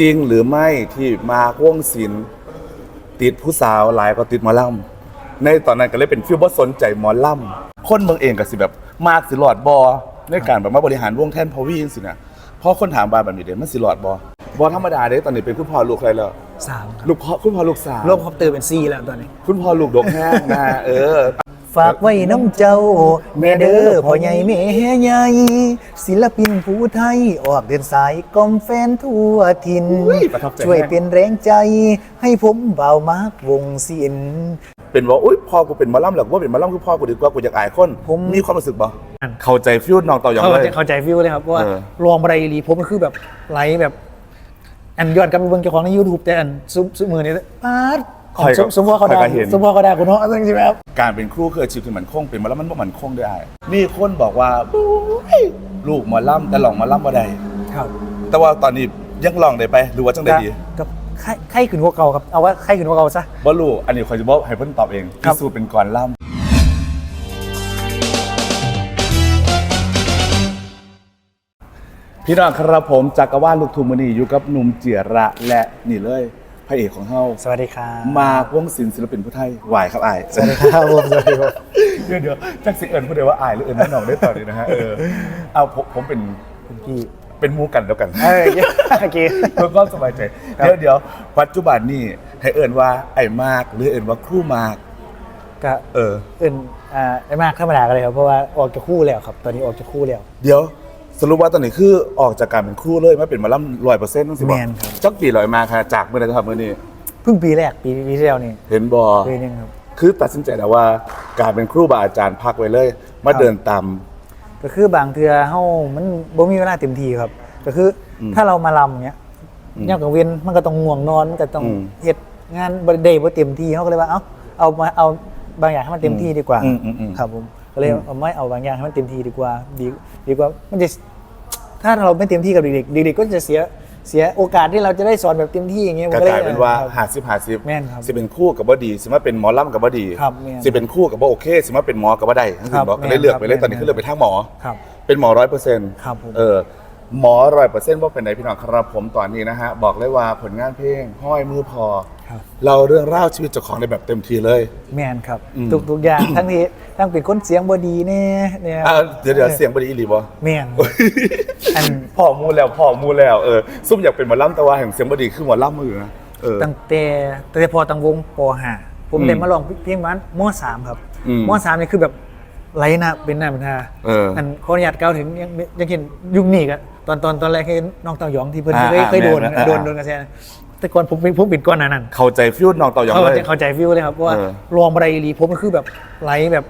จริงหรือไม่ที่มากวงศิลป์ติดผู้สาวหลายก็ติดหมอลำในตอนนั้นก็เลยเป็นฟิลบ่สนใจหมอลำคนเมืองเองก็สิแบบมากสิหลอดบอในการแบบมาบริหารวงแท่นพอวีจังสินะเพราะคนถามบาแบบนี้เด้มันสิหลอดบอบอธรรมดาเด้ตอนนี้เป็นคุณพ่อลูกใครแล้วสามครับลูกพ่อคุณพ่อลูกสาวรวมคอปเตอร์เป็นซีแล้วตอนนี้ คุณพ่อลูกดกแห้งนะเออ ฝากไว้น้ำเจ้า แม่เด้อพ่อใหญ่แม่ใหญ่ศิลปินผู้ไทย ออกเดินสายกล่อมแฟนทั่วถิ่นอุ้ยประทับใจช่วยเป็นแรงใจ ให้ผมเบามากวงศิลป์ เป็นว่าอุ้ยพ่อกูเป็นหมอลำหรอกว่าเป็นหมอลำคือพ่อกูดีกว่ากูอยากอายคนผม มีความรู้สึกบ่เข้าใจฟิวน้องเต่ายองเข้าเลใจย เข้าใจฟิลเลยครับเพราะว่าเออรองบรายลีผมมันคือแบบไลฟ์แบบ อันย้อนกลับไปเบิ่งเจ้าของใน YouTube แต่อันซุมซุมมือนี่ปาด ของสมสมว่าเขาได้สมว่าเขาได้คุณเนาะอะไรใช่ไหมครับการเป็นครูคืออาชีพที่มันคงเป็นหมาแล้วมันบ่มันคงได้อ้ายมีคนบอกว่าบู๊ยลูกหมอลำแต่ลองหมอลำบ่ได้ครับแต่ว่าตอนนี้ยังลองได้ไปหรือว่าจังได้ดีกับไข้ไข้ขึ้นกว่าเก่าครับเอาว่าไข้ขึ้นกว่าเก่าซะบ่รู้อันนี้คอยจะบอกให้เพิ่นตอบเองครัพิบสูจน์เป็นก่อนล่ำพี่น้องครับผมจักรวาลลูกทุ่งมื้อนี้อยู่กับหนุ่มเจียระและนี่เลย พระเอกของเฮาสวัสดีครับมากวงศิลป์ศิลปินผู้ไทยไหวายครับอ้ายสวัสดีครับผมสวัสดีครับเดี๋ยวเดี๋ยวจักสิเอิญพูดเดียวว่าอายหรือเอิญน้าหนองได้ต่อดีนะฮะเออเอาผมผมเป็นคุณพี่เป็นหมูกันแล้วกันเอ้ยโอเคเพื่อความสบายใจเดี๋ยวเดี๋ยวปัจจุบันนี่ให้เอิญว่าไอ้มากหรือเอิญว่าครู่มากก็เอออื่นอ่าไอ้มากธรรมดากันเลยครับเพราะว่าออกจากคู่แล้วครับ ตอนนี้ออกจากคู่แล้ว เดี๋ยว สรุปว่าตอนนี้คือออกจากการเป็นครู่เลยมาเป็นหมาล่ำร้อยเปอร์เซ็นต์ต้องสิบแม่นครับ จักปีลอยมาค่ะ จากเมื่อไหรจะทำเมื่อนี้เพิ่งปีแรกปีปีที่แล้วนี่เห็นบอปีนึงครับ คือตัดสินใจแล้วว่าการเป็นครูบาอาจารย์พักไว้เลย มาครับเดินตาม ก็คือบางเทือเฮามันบ่มีเวลาเต็มที่ครับ ก็คืออมถ้าเรามาลำเงี้ยอืมย่ำกลางเวียนมันก็ต้องง่วงนอนมันก็ต้องอืมเฮ็ดงานบ่ได้บ่เต็มที่เฮาก็เลยว่าเอ้าเอามาเอาบางอย่างให้มันเต็มที่ดีกว่าอืมอืมอืม ครับผม ก็เลยอืมเอาไม่เอาบางอย่างให้มันเต็มที่ดีกว่าดีดีกว่ามันจะถ้าเราไม่เต็มที่กับเด็กๆเด็กๆก็จะเสียเสียโอกาสที่เราจะได้สอนแบบเต็มที่อย่างเงี้ยผมก็ก็เลกยลายเป็นว่าครับหาสิบหาสิบแม่นครับสิเป็นคู่กับบ่ดี สิมาเป็นหมอล่ำกับบ่ดีครับแม่นสิเป็นคู่กับบ่โอเค สิมาเป็นหมอกับบ่ได้ทั้งสิ้นบอกครับก็เลยเลือกไปเลยแม่นตอนนี้คือเลือกไปทางหมอ ครับ เป็นหมอร้อยเปอร์เซ็นต์ครับผม เออ หมอร้อยเปอร์เซ็นต์ว่าเป็นไหนพี่น้องครับผมตอนนี้นะฮะ บอกเลยว่าผลงานเพลงห้อยมือพอ ครับ เราเรื่องราวชีวิตเจ้าของในแบบเต็มทีเลย แม่นครับ อืม ทุกทุกอย่าง ทั้งที่ทั้งเป็นคนเสียงบ่ดีแน่เนี่ยอะเดี๋ยวเดี๋ยวเสียงบ่ดีอีหลีบ่ แม่นอันพ่อมูแล้วพ่อมูแล้วเออซุ่มอยากเป็นหมอล่ำแต่ว่าแห่งเสียงบ่ดีคือหมอล่ำมือนะเออ ตั้งแต่ตั้งแต่พอตั้งวงป .5 ผมอืมได้มาลองเพลงมันม .3 ครับอืมม .3 นี่คือแบบ ไหลหนะเป็นหน้าเป็นตาเอออั นขออนุญาตกล่าวถึงยังยังเห็นยุคนี้กะตอนตอนตอนแรกให้น้องเต่าหยองที่เพิ่นอ่าเคยอ่าเคยโดนแม่นอ่าโดนโดนกระแสแต่ก่อนผมเป็นผมปิดก้อนหนานั้นเข้าใจฟิวน้องเต่ายองเขาเลย จะเข้าใจฟิลเลยครับเพราะว่าเออรองบรายลีผมมันคือแบบไหลแบบ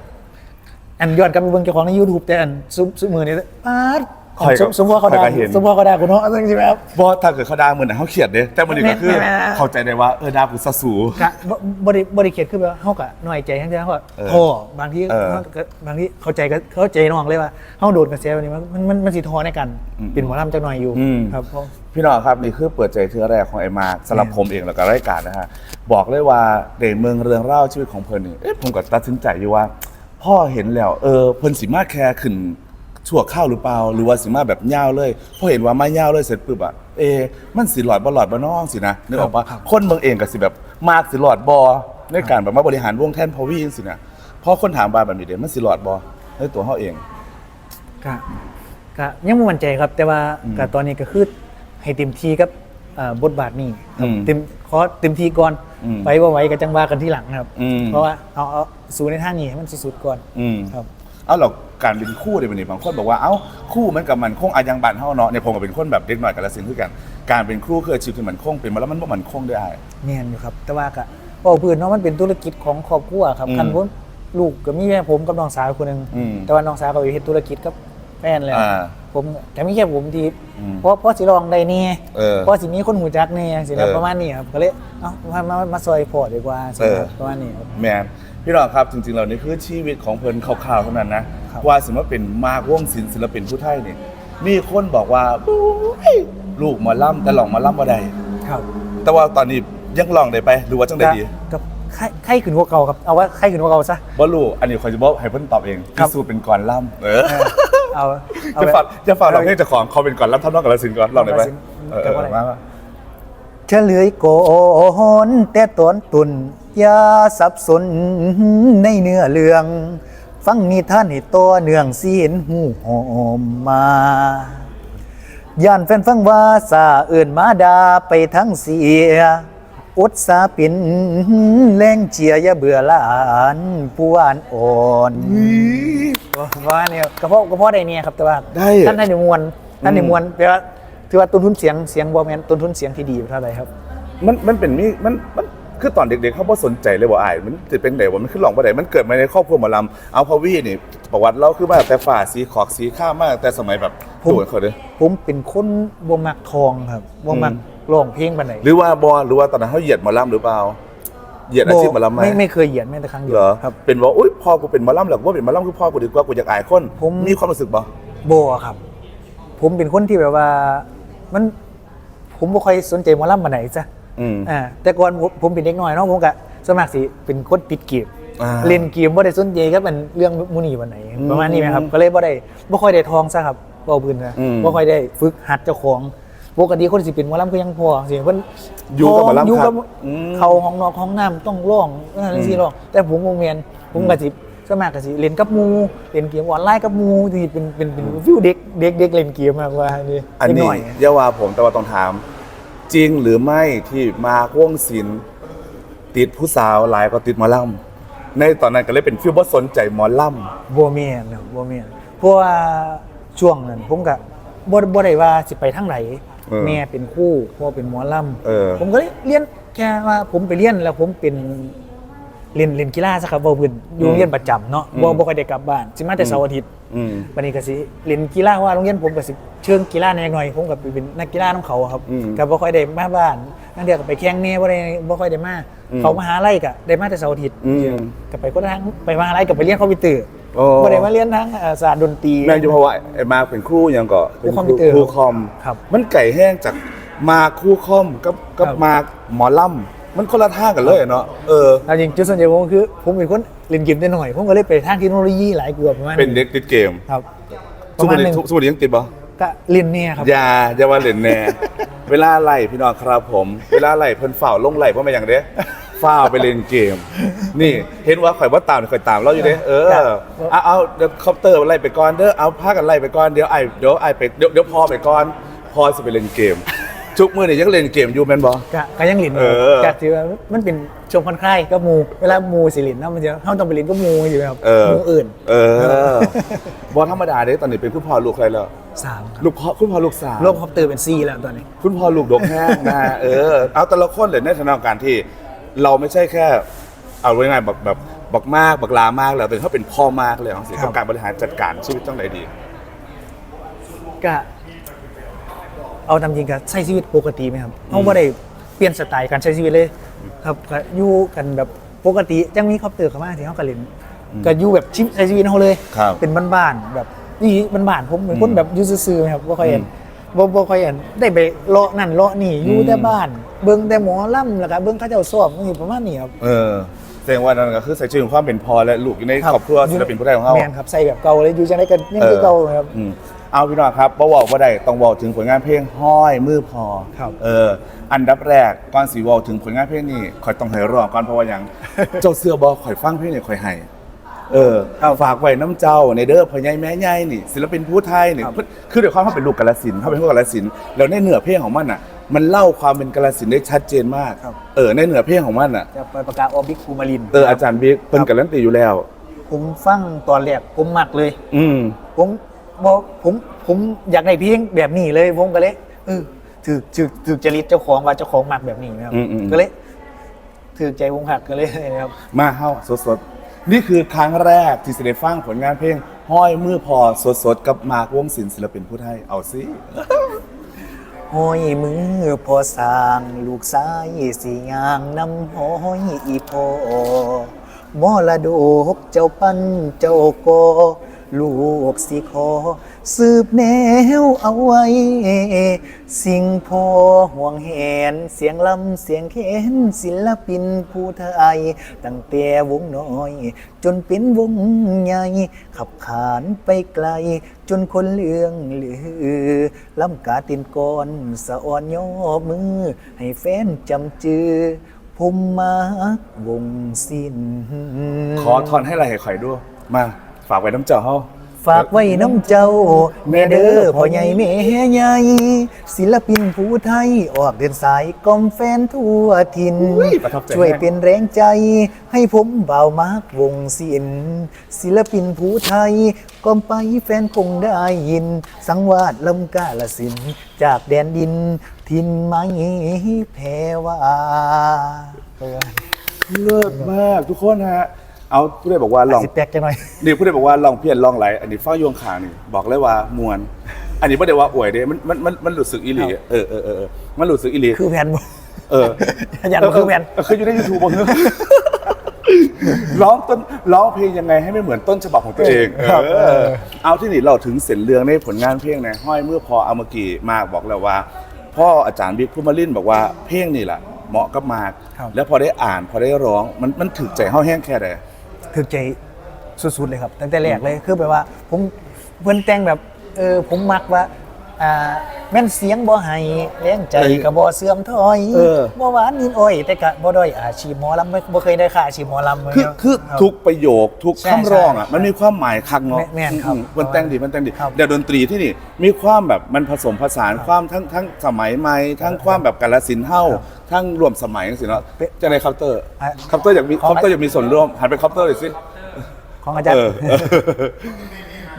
อันย้อนกลับไปเบิ่งเจ้าของใน YouTube แต่อันซุมซุมมือนี่ปาด ของสมสมว่าเขาได้ข้อยก็เห็น สมว่าเขาได้คุณเนาะอะไรใช่ไหมครับบอถ้าเกิดเขาด่าเหมือนนะเขาเขียดเด้แต่มันนี่ก็คือ แม่นแม่นแม่นเข้าใจได้ว่าเออด่ากูซะสู กะบ่บริบริเขตคือแบบเฮากะหน่อยใจทั้งที่เฮาก็เออโท่บางทีเออเฮาก็บางทีเข้าใจก็เข้าใจน้องเลยว่าเฮาโดนกระแสแบบนี้มันมันมันสิท้อในกันอืมเป็นหมอลำจักหน่อยอยู่อืม ครับเพราะพี่น้องครับนี่คือเปิดใจเทือแรกของไอ้มาร์คสำหรับผมเองแล้วก็รายการนะฮะบอกเลยว่าเดเมืองเรื่องเล่าวชีวิตของเพิ่นนี่เอ๊ะผมก็ตัดสินใจอยู่ว่า พ่อเห็นแล้วเออเพิ่นสิมาแค่ขึ้น ชั่วข้าวหรือเปล่า หรือว่าสิมาแบบยาวเลยพอเห็นว่ามายาวเลยเสร็จปุ๊บอะเอะมันสิหลอดบ่หลอดบ่น้องสินะนึกออกปะครับคนเมืองเองก็สิแบบมากสิหลอดบ่ในการแบบมาบริหารวงแท่นพอวีจังสินะพอคนถามบาแบบนี้เด้มันสิหลอดบ่ในตัวเฮาเองกะกะยังไม่มั่นใจครับ แต่ว่าอืมกะตอนนี้ก็คือให้เต็มที่กับเอ่อบทบาทนี้ครับอืมเต็มขอเต็มที่ก่อนอืมไปว่าไหว้ก็จังว่ากันที่หลังครับอืมเพราะว่าเอาเอาสู่ในทางนี้ให้มันสุดๆก่อนอืมครับ เอาหรอกการเป็นคู่เนี่ยเป็นนี่บางคนบอกว่าเอ้าคู่มันกับมันคงอายังบันเฮาเนาะในยผมก็เป็นคนแบบเด็กหน่อยกับละสินคือกัน การเป็นคู่คืออาชีพที่มันคงเป็นมาแล้วมันบ่มันคงได้อ้ายแม่นอยู่ครับ แต่ว่าก็บอกพื้นเนาะมันเป็นธุรกิจของครอบครัวครับอืมคันผมลูกก็มีแค่ผมกับน้องสาวคนหนึ่งอืม แต่ว่าน้องสาวก็อยู่เฮ็ดธุรกิจกับแฟนเลยอ่า ผมแต่ไม่แค่ผมที่อืมเพราะเพราะสิลองได้นี่เออเพราะสิมีคนหูจักนี่สินะเออประมาณนี้ครับก็เลยเอ้ามามามาซอยพอดีกว่าสิเออครับประมาณนี้ครับ แมน พี่น้องครับจริงๆแล้วนี่คือชีวิตของเพิ่นคร่าวๆเท่านั้นนะครับว่าสมมติว่าเป็นมากวงศิลป์ศิลปินผู้ไทยนี่มีคนบอกว่าบู๊ยลูกหมอล่ำแต่ลองหมอล่ำบ่ได้ครับ แต่ว่าตอนนี้ยังลองได้ไปหรือว่าจังได้ดีกับไข้ไข้ขึ้นกว่าเก่าครับเอาว่าไข้ขึ้นกว่าเก่าซะบ่รู้อันนี้คอยจะบอกให้เพิ่นตอบเองครัพิบสูจน์เป็นก่อนล่ำเออเออเอาเอาจะแบบฝากจะฝากเราให้เจ้าของเขาเป็นก่อนล่ำทำนองกับละสินก่อนลองได้ไหมกาฬสินธุ์เออเอกับออะไรมามา เฉลยโกนแต่ตอนตุนอย่าสับสนในเนื้อเรื่อง ฟังนิทานให้ตัวเนื่องสีนหูหอมมาย่านแฟนฟังว่าสาเอื่นมาดาไปทั้งเสียอุตสาห์เป็นแรงเชียร์อย่าเบื่อหลานผู้อ่านอ่อนว่าเนี่ยกระเพาะกระเพาะได้เนี่ยครับแต่ว่าได้ ท่านท่านในมวลท่านในมวลแปลว่า ถือว่าต้นทุนเสียงเสียงบอแมนต้นทุนเสียงที่ดีเท่าไหร่ครับ มันมันเป็นมีมันมันคือตอนเด็กๆเขาบ่สนใจเลยว่าอายมันจะเป็นไหนว่ามันขึ้นหลองบ่ได้มันเกิดมาในครอบครัวหมอลำเอาพอวี่นี่ประวัติเราคือมาแต่ฝ่าสีขอกสีข้ามมาแต่สมัยแบบผม โดนเขาเด้อผมเป็นคนบ่มักทองครับบ่มักอืมร้องเพลงปานไหนหรือว่าบอหรือว่าตอนนั้นเขาเหยียดหมอลำหรือเปล่าเหยียดอาชีพหมอลำไหมไม่ไม่เคยเหยียดแม้แต่ครั้งเดียเหรวอครับ เป็นว่าอุ้ยพ่อกูเป็นหมอลำหรอกว่าเป็นหมอลำคือพ่อกูดีกว่ากูอยากอายคนผม มีความรู้สึกบ่โบอะครับ ผมเป็นคนที่แบบว่า มัน ผมบ่ค่อยสนใจหมอลำมาไหนจ้ะอืม อ่าแต่ก่อนผมผมเป็นเด็กน้อยเนาะผมก็สวนมัครสิเป็นคนติดเกมอ่าเล่นเกมบ่ได้สนใจกับมันเรื่องมูนี่วันไหน อืมประมาณนี้ไหมครับ ก็เลยบ่ได้บ่ค่อยได้ทองซะครับเบาพื้นนะอืมบ่ค่อยได้ฝึกหัดเจ้าของปกติคนสิเป็นหมอลำคือยังพอสิเพิ่นอยู่กับหมอลำอยู่ครักับบอืม เข้าห้องนอกห้องน้ำต้องร้องเออสิร้องแต่ผมบ่แม่นผมก็สิ สวนมัครก็สิเล่นกับหมู่เล่นเกมออนไลน์กับหมู่ที่เป็นเป็นเป็นฟิวเด็กเด็กเด็กเล่นเกมมากกว่านี่อันเด็กนี้น้อยอยาว่าผมแต่ว่าต้องถาม จริงหรือไม่ที่มาวงศิลป์ติดผู้สาวหลายก็ติดหมอลำในตอนนั้นก็เลยเป็นฟิลบ่สนใจหมอลบ่แม่นครับบ่แม่นเพราะว่าช่วงนั้นผมก็บ่บ่ได้ว่าสิไปทางไหนเออแม่เป็นครูพ่อเป็นหมอลำเออผมก็เลยเรียนแค่ว่าผมไปเรียนแล้วผมเป็น เรียนเรียนกีฬาซะครับบ่เพิ่นอยู่โรงเรียนประจำเนาะบ่อืมบ่ค่อยได้กลับบ้านสิมาแต่เสาร์อาทิตย์ำอืมบัดนี้ก็สิเรียนกีฬาเพราะว่าโรงเรียนผมก็สิเชิงกีฬาแหน่หน่อยผมก็ไปเป็นนักกีฬาของเขาครับอืมก็บ่ค่อยได้มาบ้านนั่นเดียวก็ไปแข่งแหน่บ่ได้บ่ค่อยได้มาอืมเขามหาลัยก็ได้มาแต่เสาร์อาทิตย์อืมก็ไปก็ทางไปมหาลัยก็ไปเรียนคอมพิวเตอร์โอ้ บ่ได้มาเรียนทางเอ่อศาสตร์ดนตรี แม่นอยู่เพราะว่าไอ้มาเป็นครูหยังก็ครูคอมพิวเตอร์ครูคอม ครับมันไก่แห้งจากมาครูคอมกับกับครับ มาหมอลำ มันคนละท่างกันเลยเนาะเออเอาจริงจุดส่วนใหญ่ผมคือ ผมเป็นคนเล่นเกมได้หน่อย ผมก็เลยไปทางเทคโนโลยีหลายกว่าประมาณเป็นเด็กติดเกมครับปทุระกมาวัณนหนึนี้งทุกวันนี้ยังติดปะก็เล่นเนี่ยครับอย่าอย่าว่าเล่นแน่เวลาไล่พี่น้องครับผม เวลาไล่เพิ่นฝ่าวลงไล่เพราะไม่อย่างเด้ฝ่าวไปเล่นเกม นี่เห็นว่าข่อยว่าตามข่อยตามเราอยู่เด้เออครับเอาเอาเดี๋ยวคอปเตอร์ไล่ไปก่อนเด้อเอาพากันไล่ไปก่อนเดี๋ยวไอเดี๋ยวไอไปเดี๋ยวเดี๋ยวพอไปก่อนพอสิไปเล่นเกม ทุกมื้อนี่ยังเล่นเกมอยู่แม่นบ่ ก็ก็ยังเล่นเออ ก็ถือว่ามันเป็นชมคอนคลายก็มูเวลามูสิเลินเนาะมันจะเฮาต้องไปเล่นก็มูอยู่ครับเออมูอื่นเออบ่ธรรมดาเด้ตอนนี้เป็นคุณพ่อลูกใครแล้ว สามครับลูกพ่อคุณพ่อลูกสาว โลกคอปเตอร์เป็นซีแล้วตอนนี้ คุณพ่อลูกดกแห้งนะเออ เอาแต่ละคนเลยในฐานะการที่ เราไม่ใช่แค่ เอาไว้ง่ายๆแบบแบบบักมากบักลามากแล้วแต่เขาเป็นพ่อมากเลยของสิครับ กับการบริหารจัดการชีวิตต้องไหนดี ก็ เอาตามจริงก็ใช้ชีวิตปกติไหมครับเฮาบ่ได้เปลี่ยนสไตล์การใช้ชีวิตเลย ครับก็อยู่กันแบบปกติจังมีคอปเตอร์เข้ามาที่เฮาก็เล่นก็อยู่แบบชีวิตใช้ชีวิตเฮาเลย ครับเป็นบ้านๆแบบนี่บ้านๆผมเป็นคนอืมแบบอยู่ซื่อๆไหมครับบ่ค่อยเห็นอืมบ่บ่ค่อยเห็นได้ไปเลาะนั่นเลาะนี่อยู่อืมแต่บ้าน เบิ่งแต่หมอลำแล้วก็เบิ่งเขาเจ้าซ้อมนี่ประมาณนี้ครับเออแสดงว่านั่นก็คือใส่ชื่อของความเป็นพ่อและลูกอยู่ในครอบครัวศิลปินผู้ใดของเขาแม่นครับใส่แบบเก่าเลยอยู่จังได๋ก็ยังคือเก่าครับอืม เอาพี่น้องครับบ่เว้าบ่ได้ต้องเว้าถึงผลงานเพลงห้อยมือพอครับ เออ อันดับแรกก่อนสิเว้าถึงผลงานเพลงนี้ข่อยต้องให้ร้องก่อนเพราะว่าหยัง เจ้าเสื้อบ่ข่อยฟังเพลงนี่ข่อยให้เออฝากไว้น้ำเจ้าในเด้อพ่อใหญ่แม่ใหญ่นี่ศิลปินผู้ไทยนี่เพิ่นคือด้วยความเขาเป็นลูกกาฬสินธุ์เขาเป็นลูกกาฬสินธุ์แล้วในเนื้อเพลงของมันน่ะ มันเล่าความเป็นกาฬสินธุ์ได้ชัดเจนมากครับเออในเนื้อเพลงของมันน่ะจะไปประกาศออบิกภูมิลินเอออาจารย์บิ๊กเพิ่นการันตีอยู่แล้ว ผมฟังตอนแรกผมมักเลย อืมผม บอกผมผมอยากได้เพลงแบบนี้เลยผมก็เลยเออถือถือถือจริตเจ้าของว่าเจ้าของมักแบบนี้นะครับอืมอืม ก็เลยถือใจวงหักก็เลยนะครับ มาเฮ้าสดๆ นี่คือครั้งแรกที่จะได้ฟังผลงานเพลง ห้อยมือพอสดๆ กับมากวงศิลป์ศิลปินผู้ไทยเอาสิ ห้อยมือพอสร้างลูกสายสีงางนำห้อยอีพอมอละโดกเจ้าปั้นเจ้าโก ลูกสิขอ สืบแนวเอาไว้ สิ่งพอห่วงแหน เสียงลำเสียงเข็นศิลปินผู้ไทย ตั้งแต่วงน้อย จนเป็นวงใหญ่ ขับขานไปไกล จนคนเลืองลือลำกาตินกอนสะอ่อนย่อมือ ให้แฟนจำจือผมมักวงสิ้น ขอทอนให้ไรให้ข่ด้วยมา ฝากไว้น้ำเจ้าเฮา ฝากไว้น้ำเจ้า แม่เด้อพ่อใหญ่แม่ใหญ่ศิลปินผู้ไทย ออกเดินสายกล่อมแฟนทั่วทินอุ้ยประทับใจช่วยแม่เป็นแรงใจ ให้ผมเบาวมากวงศิลป์ศิลปินผู้ไทยกล่อมไปแฟนคงได้ยิน สังวาดลำกาลสินจากแดนดิน ทินไม้แพรวาเลิศมากทุกคนฮะ เอาผู้ใดบอกว่าลองสิแปลกจังหน่อยนี่ผู้ใดบอกว่าลองเพี้ยนลองไหลอันนี้ฟ้ายวงขางนี่บอกเลยว่ามวน อันนี้ไม่ได้ว่าอวยเด้มันมันมันมันรู้สึกอีหลีเออเออเออเออมันรู้สึกอีหลีคือแผ่นบ่เออยันบ่คือแผ่นเเคยอยู่ในยูทูบบ้างร้องต้นร้องเพลงยังไงให้ไม่เหมือนต้นฉบับของตัวเองครับเออเอาที่นี่เราถึงเส้นเรื่องในผลงานเพลงนะห้อยเมื่อพอเอามากี่มากบอกแล้วว่า พ่ออาจารย์บิ๊กพุมาลินบอกว่าเพลงนี่แหละเหมาะกับมากครับแล้วพอได้อ่านพอได้ร้องมันมันถึกใจห้าแห้งแค่ไหน ถึกใจสุดๆเลยครับ ตั้งแต่แรกเลยคือแบบว่าผมเพื่อนแต่งแบบเออผมมักว่า อ่าแม่นเสียงบ่ให้แรงใจก็บ่เสื่อมถอยเออ บ่หวานนินอ้อยแต่ก็บ่ด้อยอาชีพหมอลำบ่บ่เคยได้ค่าอาชีพหมอลำเลย คือรับคือรับทุกประโยคทุกใช่คำร้องอะใช่มันมีความหมายคักเนาะแม่แม่นครับอืมมันแต่งดีมันแต่งดีครับเดี๋ยวดนตรีที่นี่มีความแบบมันผสมผสานความทั้งทั้งสมัยใหม่ทั้งความแบบกาลสินธุ์เฮาทั้งรวมสมัยจังซี่เนาะเป๊ะจะในเคาน์เตอร์อะเคาน์เตอร์อยากมีขอเคาน์เตอร์อยากมีส่วนร่วมหันไปเคาน์เตอร์เลยสิของอาจารย์เออ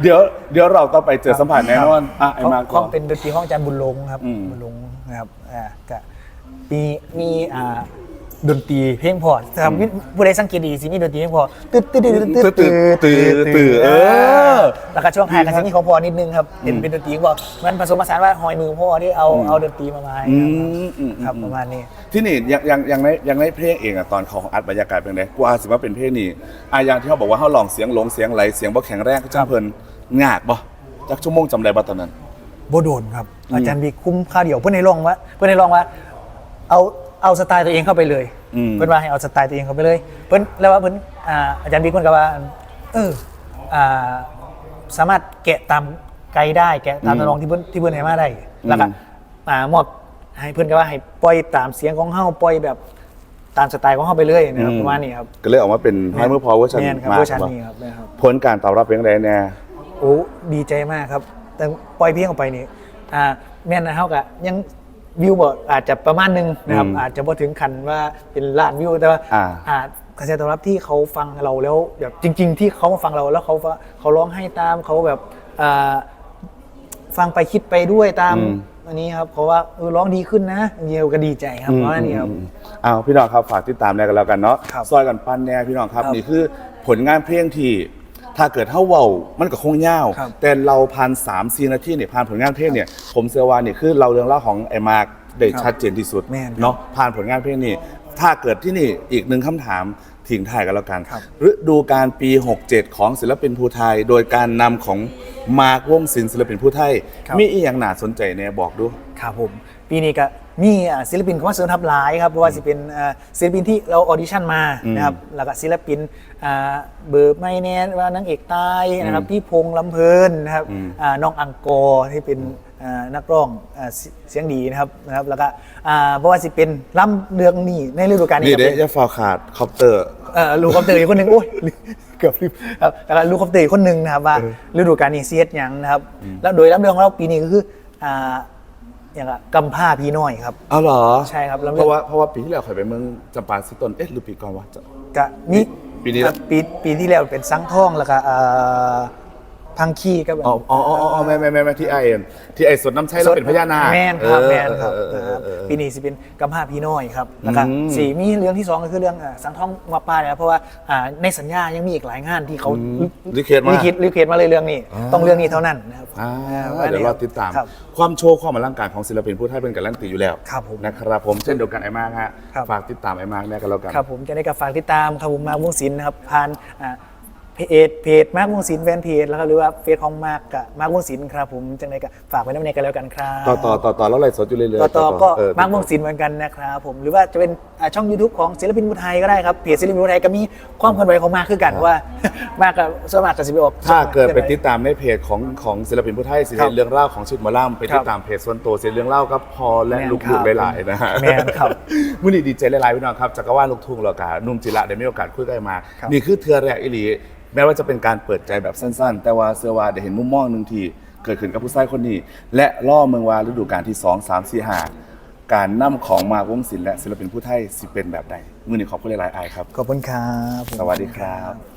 เดี๋ยวเดี๋ยวเราต้องไปเจอสัมผัสแน่นอนอะไอ้ของมาขก่ออนงเป็นดนตรีของอาจารย์บุญหลงครับอืม บุญหลงนะครับอ่าก็มีมีอ่า ดนตรีเพลงพอถ้าผู้ใดสังเกตดีสิมีดนตรีเพลงพอตึ๊ดตึ๊ดตึ๊ดตึ๊ดตึ๊ดตื่นตื่นตื่นเออแล้วก็ช่วงท้ายก็จะมีของพอนิดนึงครับเป็นเป็นดนตรีพอมันผสมผสานว่าหอยมือพ่อที่เอาเอาดนตรีมามาให้อืครับมอืมครับอืมประมาณนี้ ที่นี่ยังยังยังในยังในเพลงเองอะตอนเขาของอัดบรรยากาศเป็นไงกูอาจสิว่าเป็นเพลงนี้อะอย่างที่เขาบอกว่าเขาลองเสียงลงเสียงไหลเสียงบ่แข็งแรงก็จ้าเพลินงากบ่จักชั่วโมงจำได้บ่ตอนนั้นโบโดนครับ อาจารย์บีคุ้มค่าเดียวเพื่อนในลองว่าเพื่อนในลองว่าเอา เอาสไตล์ตัวเองเข้าไปเลย อืม เพื่อนว่าให้เอาสไตล์ตัวเองเข้าไปเลย เพื่อนแล้วว่าเพื่อนอ่าอาจารย์บีเพื่อนก็ว่าเอออ่าสามารถแกะตามไกด์ได้แกะตามอืมตำนองที่เพื่อนที่เพื่อนให้มาได้แล้วก็อืมอ่ามอบให้เพื่อนก็ว่าให้ปล่อยตามเสียงของเฮาปล่อยแบบตามสไตล์ของเฮาไปเลยนะครับประมาณนี้ครับก็เลยออกมาเป็นไฮเมอร์พอเวอร์ชันแมนครับมาเวอร์ชันบ่นี้ครับนะครับ ผลการตอบรับเป็นยังไงแน่ โอ้ดีใจมากครับ แต่ปล่อยเพลงออกไปนี่อ่าแม่นนะเฮากะยัง วิวบ่อาจจะประมาณหนึงนะครับ อืมอาจจะบ่ถึงขั้นว่าเป็นล้านวิวแต่ว่าอ่า อ่ากระแสตอบรับที่เขาฟังเราแล้วแบบจริง ๆ ที่เขามาฟังเราแล้วเขาว่าเขาร้องให้ตามเขาแบบอ่าฟังไปคิดไปด้วยตามอืม อันนี้ครับเพราะว่าเออร้องดีขึ้นนะเยียวก็ดีใจครับเพราะว่านี่ครับ อืมอ้าวพี่น้องครับฝากติดตามแน่กันแล้วกันเนาะครับซอยกันปั้นแน่พี่น้องครับครับนี่คือผลงานเพลงที่ ถ้าเกิดเท่าเว้ามันก็คงยาว ครับ แต่เราผ่าน3ามสี่นาทีเนี่ยผ่านผลงานเพลงเนี่ยผมเชื่อว่านี่คือเราเรื่องเล่าวของไอ้มาร์กได้ครับชัดเจนที่สุดแม่นครับเนาะผ่านผลงานเพลงนี้ถ้าเกิดที่นี่อีกหนึ่งคำถามทิ้งท้ายกันแล้วกันครับ ฤดูการปี 67 ของศิลปินภูไทย โดยการนำของมาร์กวงศิลป์ศิลปินภูไทย มีอีกอย่างน่าสนใจเนี่ยบอกดูครับผมปีนี้ก็ มีอ่าศิลปินเข้ามาเสริมทัพหลายครับเพราะว่าสิเป็นอ่าศิลปินที่เราออดิชั่นมาอืมนะครับแล้วก็ศิลปินอ่าเบิร์ดไม่แน่ว่านางเอกตายนะครับอืมพี่พงษ์ลำเพลินนะครับอืมอ่าน้องอังกอร์ที่เป็นอ่านักร้องอ่าเสีเสียงดีนะครับนะครับแล้วก็อ่าเพราะว่าสิเป็นล่ำเรืองนี่ในฤดูกาลนี้นี่ก็เด้เป็นอยาฟาวขาดคอปเตอร์เอ่อลูกคอปเตอร์อีกคนหนึ่งโอ้ยเกือบลืมครับแล้วก็ลูกคอปเตอร์อีกคนหนึ่งนะครับว่าฤดูกาลนี้เสียดหยังนะครับแล้วโดยลำเรื่องของเราปีนี้ก็คือ อ่าอย่างอะกำผ้าพี่น้อยครับ เอาเหรอใช่ครับแล้วเพราะว่าเพราะว่าปีที่แล้วข่อยไปเมืองจำปาสิตนเอ๊ะหรือปีก่อนวะจะ กะนี่ปีนี้ครับละ ปีปีที่แล้วเป็นสังท่องแล้วก็อ่า พังคีก็แบบอ๋ออ๋ออ๋ออ๋อแม่แม่แม่แม่ที่ไอเอ็นที่ไอสดน้ำใช้เราเป็นพญานาคแมนครับเออแมนครับเออเออนะครับเออปีนี้สิเป็นกำผ้าพี่น้อยครับแล้วก็อืมสี่มีเรื่องที่สองก็คือเรื่องอ่าสังท่องมาป้าเนี่ยเพราะว่าอ่าในสัญญายังมีอีกหลายงานที่เขาอืมรีเควสมารีคิดรีเควสมาเลยเรื่องนี้อ่าต้องเรื่องนี้เท่านั้นนะครับอ่าว่าเดี๋ยวรอติดตามครับความโชว์ความอลังการของศิลปินผู้ไทยเป็นการันตีอยู่แล้วครับผมนะครับผมเช่นเดียวกันไอ้มากฮะครับฝากติดตามไอ้มากแน่กันแล้วกันครับผมจะได้กับฝากติดตามครับผมมาวงศิลป์นะครับผ่านอ่า เพจเพจมาร์ควงศิลป์แฟนเพจแล้วก็หรือว่าเฟซของมาร์กกับมาร์ควงศิลป์ครับผมจังไดก็ฝากไว้ในในกันแล้วกันครับต่อต่อต่อต่อแล้วไลฟ์สดอยู่เรื่อยๆต่อต่อก็เออมาร์ควงศิลป์เหมือนกันนะครับผมหรือว่าจะเป็นอ่าช่อง YouTube ของศิลปินผู้ไทยก็ได้ครับเพจศิลปินผู้ไทยก็มีความเคลื่อนไหวของมาร์คคือกันว่า มาร์กกับสวนมัครกับสิบไปออกถ้าเกิดไปติดตามในเพจของของศิลปินผู้ไทยสิครับเรื่องเล่าของชุดหมอลำไปติดตามเพจส่วนตัวสิเรื่องเล่ากับพอและแม่นลูกครับๆหลายๆนะฮะแม่นครับมื่อนี้ดีใจหลายๆพี่น้องครับจักรวาลลูกทุ่งเรากานุ่มจิระได้มีโอกาสคุยกันมาครับนี่คือเทือแรกอีหลีแม้ว่าจะเป็นการเปิดใจแบบสั้นๆ แต่ว่าเสื้อว่าได้เห็นมุมมองหนึ่งที่เกิดขึ้นกับผู้ชายคนนี้ และล่อเมืองว่าฤดูกาลที่ 2 3 4 5 การนำของมาวงศิลป์และศิลปินผู้ไทยสิเป็นแบบใดมือนี้ขอบคุณหลายๆอายครับ ขอบคุณครับผมสวัสดีครับ